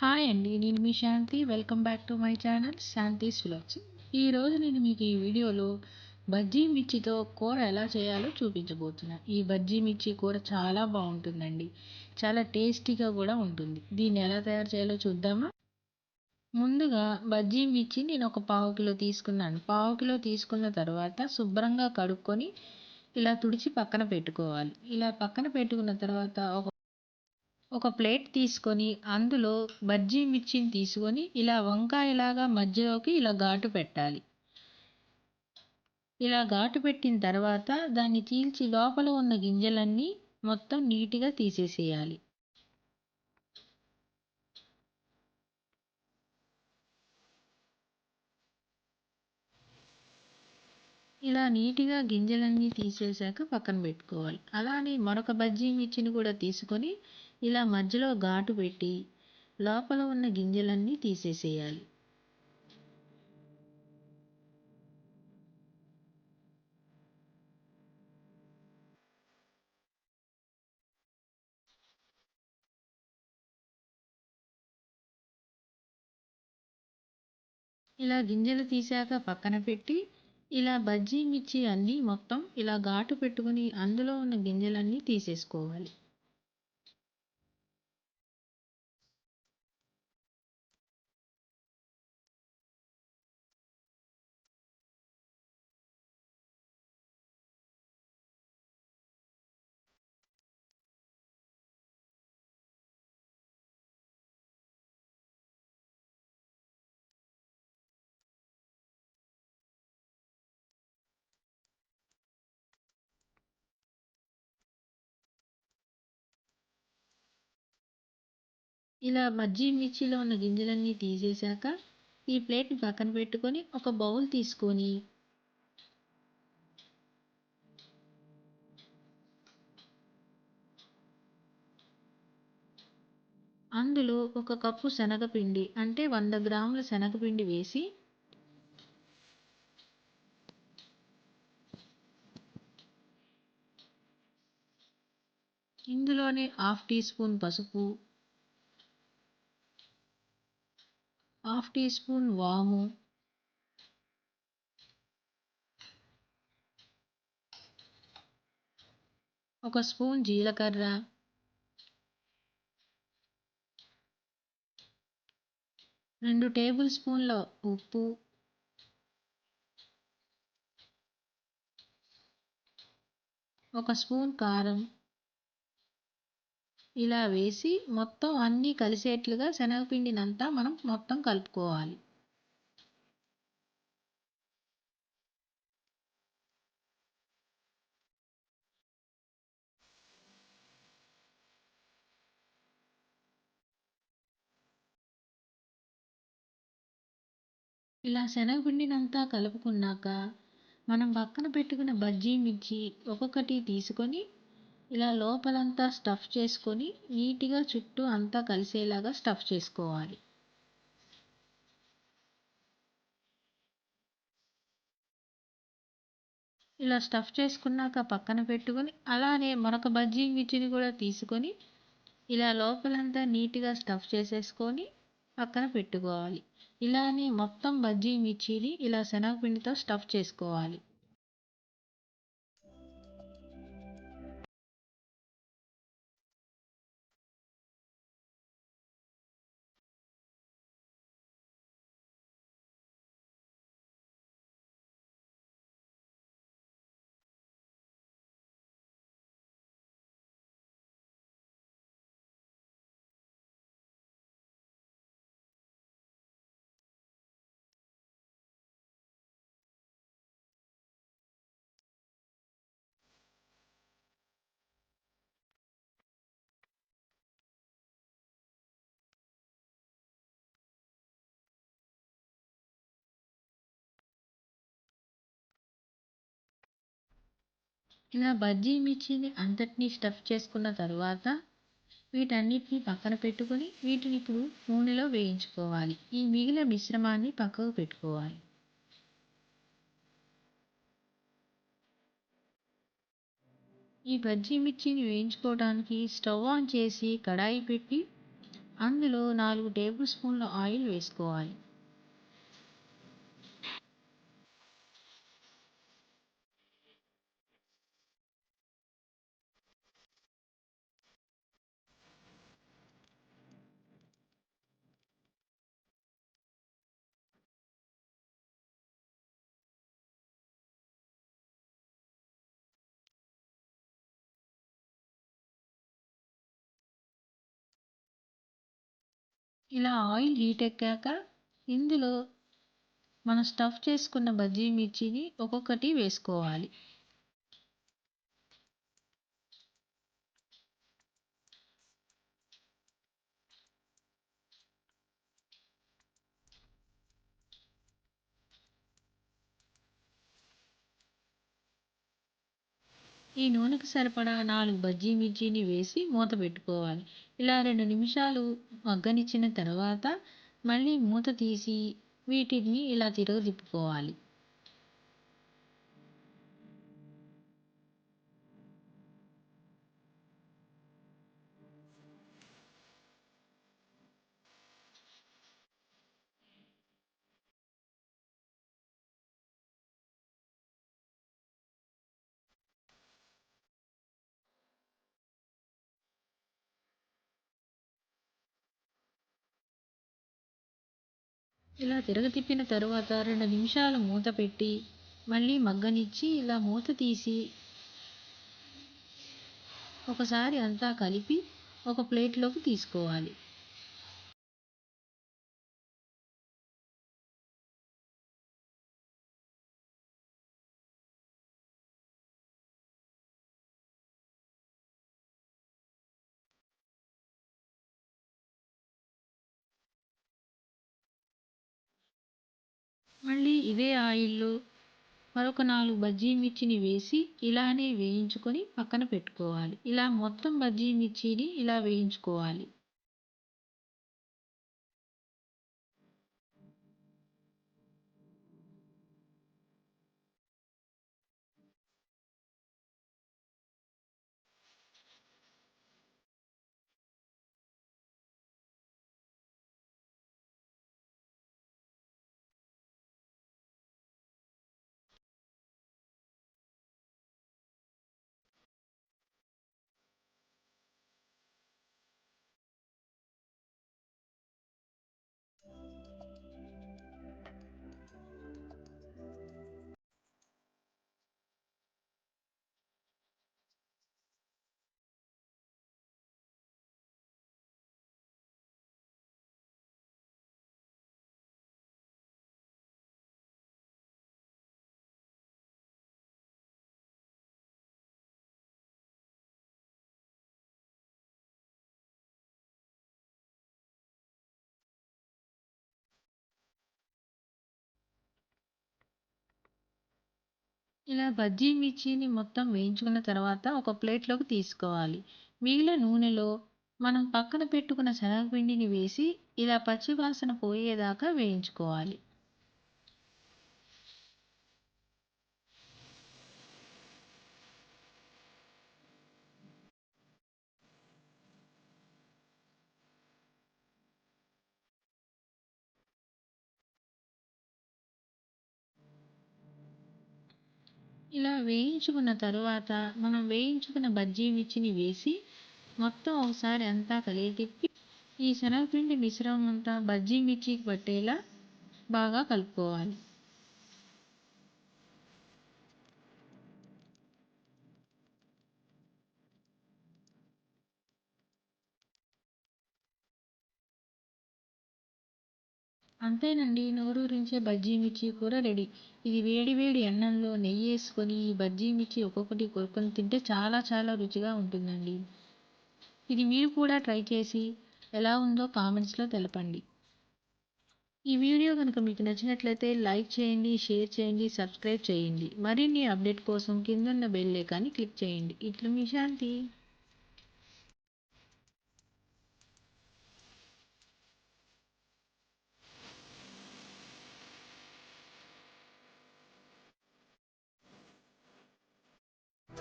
Hi అండి. నేను మీ Shanti. Welcome back to my channel Shanti's vlogs. ఈరోజు నేను మీకు ఈ వీడియోలో బజ్జీ మిర్చితో కూర ఎలా చేయాలో చూపించబోతున్నాను ఈ బజ్జీ మిర్చి కూర చాలా బాగుంటుందండి. చాలా టేస్టీగా కూడా ఉంటుంది. దీన్ని ఎలా తయారు చేయాలో చూద్దామా? ముందుగా బజ్జీ మిర్చి నేను ఒక పావు కిలో తీసుకున్నాను. పావు కిలో తీసుకున్న తర్వాత శుభ్రంగా కడుక్కొని ఇలా తుడిచి పక్కన పెట్టుకోవాలి. ఇలా పక్కన పెట్టుకున్న తర్వాత ఒక ఒక ప్లేట్ తీసుకొని అందులో బజ్జీ మిర్చిని తీసుకొని ఇలా వంకాయలాగా మధ్యలోకి ఇలా ఘాటు పెట్టాలి. ఇలా ఘాటు పెట్టిన తర్వాత దాన్ని చీల్చి లోపల ఉన్న గింజలన్నీ మొత్తం నీట్గా తీసేసేయాలి. ఇలా నీట్గా గింజలన్నీ తీసేశాక పక్కన పెట్టుకోవాలి. అలానే మరొక బజ్జీ మిర్చిని కూడా తీసుకొని ఇలా మధ్యలో ఘాటు పెట్టి లోపల ఉన్న గింజలన్నీ తీసేసేయాలి. ఇలా గింజలు తీసాక పక్కన పెట్టి ఇలా బజ్జీ మిర్చి అన్నీ మొత్తం ఇలా ఘాటు పెట్టుకుని అందులో ఉన్న గింజలన్నీ తీసేసుకోవాలి. ఇలా బజ్జీ మిర్చిలో ఉన్న గింజలన్నీ తీసేశాక ఈ ప్లేట్ని పక్కన పెట్టుకొని ఒక బౌల్ తీసుకొని అందులో ఒక కప్పు శనగపిండి అంటే వంద గ్రాముల శనగపిండి వేసి ఇందులోనే హాఫ్ టీ స్పూన్ పసుపు హాఫ్ టీ స్పూన్ వాము. ఒక స్పూన్ జీలకర్ర. రెండు టేబుల్ స్పూన్ల ఉప్పు. ఒక స్పూన్ కారం. ఇలా వేసి మొత్తం అన్నీ కలిసేట్లుగా శనగపిండినంతా మనం మొత్తం కలుపుకోవాలి. ఇలా శనగపిండినంతా కలుపుకున్నాక మనం పక్కన పెట్టుకున్న బజ్జీ మిర్చి ఒక్కొక్కటి తీసుకొని ఇలా లోపలంతా స్టఫ్ చేసుకొని నీట్గా చుట్టూ అంతా కలిసేలాగా స్టఫ్ చేసుకోవాలి. ఇలా స్టఫ్ చేసుకున్నాక పక్కన పెట్టుకొని అలానే మరొక బజ్జీ మిర్చిని కూడా తీసుకొని ఇలా లోపలంతా నీట్గా స్టఫ్ చేసేసుకొని పక్కన పెట్టుకోవాలి. ఇలానే మొత్తం బజ్జీ మిర్చిని ఇలా శనగపిండితో స్టఫ్ చేసుకోవాలి. ఇలా బజ్జీ మిర్చిని అంతటినీ స్టఫ్ చేసుకున్న తర్వాత వీటన్నిటిని పక్కన పెట్టుకొని వీటిని ఇప్పుడు నూనెలో వేయించుకోవాలి. ఈ మిగిలిన మిశ్రమాన్ని పక్కకు పెట్టుకోవాలి. ఈ బజ్జీ మిర్చిని వేయించుకోవడానికి స్టవ్ ఆన్ చేసి కడాయి పెట్టి అందులో నాలుగు టేబుల్ స్పూన్ల ఆయిల్ వేసుకోవాలి. ఇలా ఆయిల్ హీట్ ఎక్కాక ఇందులో మనం స్టఫ్ చేసుకున్న బజ్జీ మిర్చిని ఒక్కొక్కటి వేసుకోవాలి. ఈ నూనెకు సరిపడా నాలుగు బజ్జీ మిర్చిని వేసి మూత పెట్టుకోవాలి. ఇలా రెండు నిమిషాలు మగ్గనిచ్చిన తర్వాత మళ్ళీ మూత తీసి వీటిని ఇలా తిరగ తిప్పుకోవాలి. ఇలా తిరగతిప్పిన తరువాత రెండు నిమిషాలు మూత పెట్టి మళ్ళీ మగ్గనిచ్చి ఇలా మూత తీసి ఒకసారి అంతా కలిపి ఒక ప్లేట్లోకి తీసుకోవాలి. మళ్ళీ ఇదే ఆయిల్లో మరొక నాలుగు బజ్జీ మిర్చిని వేసి ఇలానే వేయించుకొని పక్కన పెట్టుకోవాలి. ఇలా మొత్తం బజ్జీ మిర్చిని ఇలా వేయించుకోవాలి. ఇలా బజ్జీ మిర్చిని మొత్తం వేయించుకున్న తర్వాత ఒక ప్లేట్లోకి తీసుకోవాలి. మిగిలిన నూనెలో మనం పక్కన పెట్టుకున్న శనగపిండిని వేసి ఇలా పచ్చివాసన పోయేదాకా వేయించుకోవాలి. ఇలా వేయించుకున్న తరువాత మనం వేయించుకున్న బజ్జీ మిర్చిని వేసి మొత్తం ఒకసారి అంతా కలిపి ఈ శనగపిండి మిశ్రమం అంతా బజ్జీ మిర్చికి పట్టేలా బాగా కలుపుకోవాలి. అంతేనండి నోరూరించే బజ్జీ మిర్చి కూర రెడీ. ఇది వేడి వేడి అన్నంలో నెయ్యి వేసుకొని ఈ బజ్జీ మిర్చి ఒక్కొక్కటి కొరుకొని తింటే చాలా చాలా రుచిగా ఉంటుందండి. ఇది మీరు కూడా ట్రై చేసి ఎలా ఉందో కామెంట్స్లో తెలపండి. ఈ వీడియో కనుక మీకు నచ్చినట్లయితే లైక్ చేయండి షేర్ చేయండి సబ్స్క్రైబ్ చేయండి. మరిన్ని అప్డేట్ కోసం కిందన్న బెల్ ఐకాన్ని క్లిక్ చేయండి. ఇట్లు మీ శాంతి.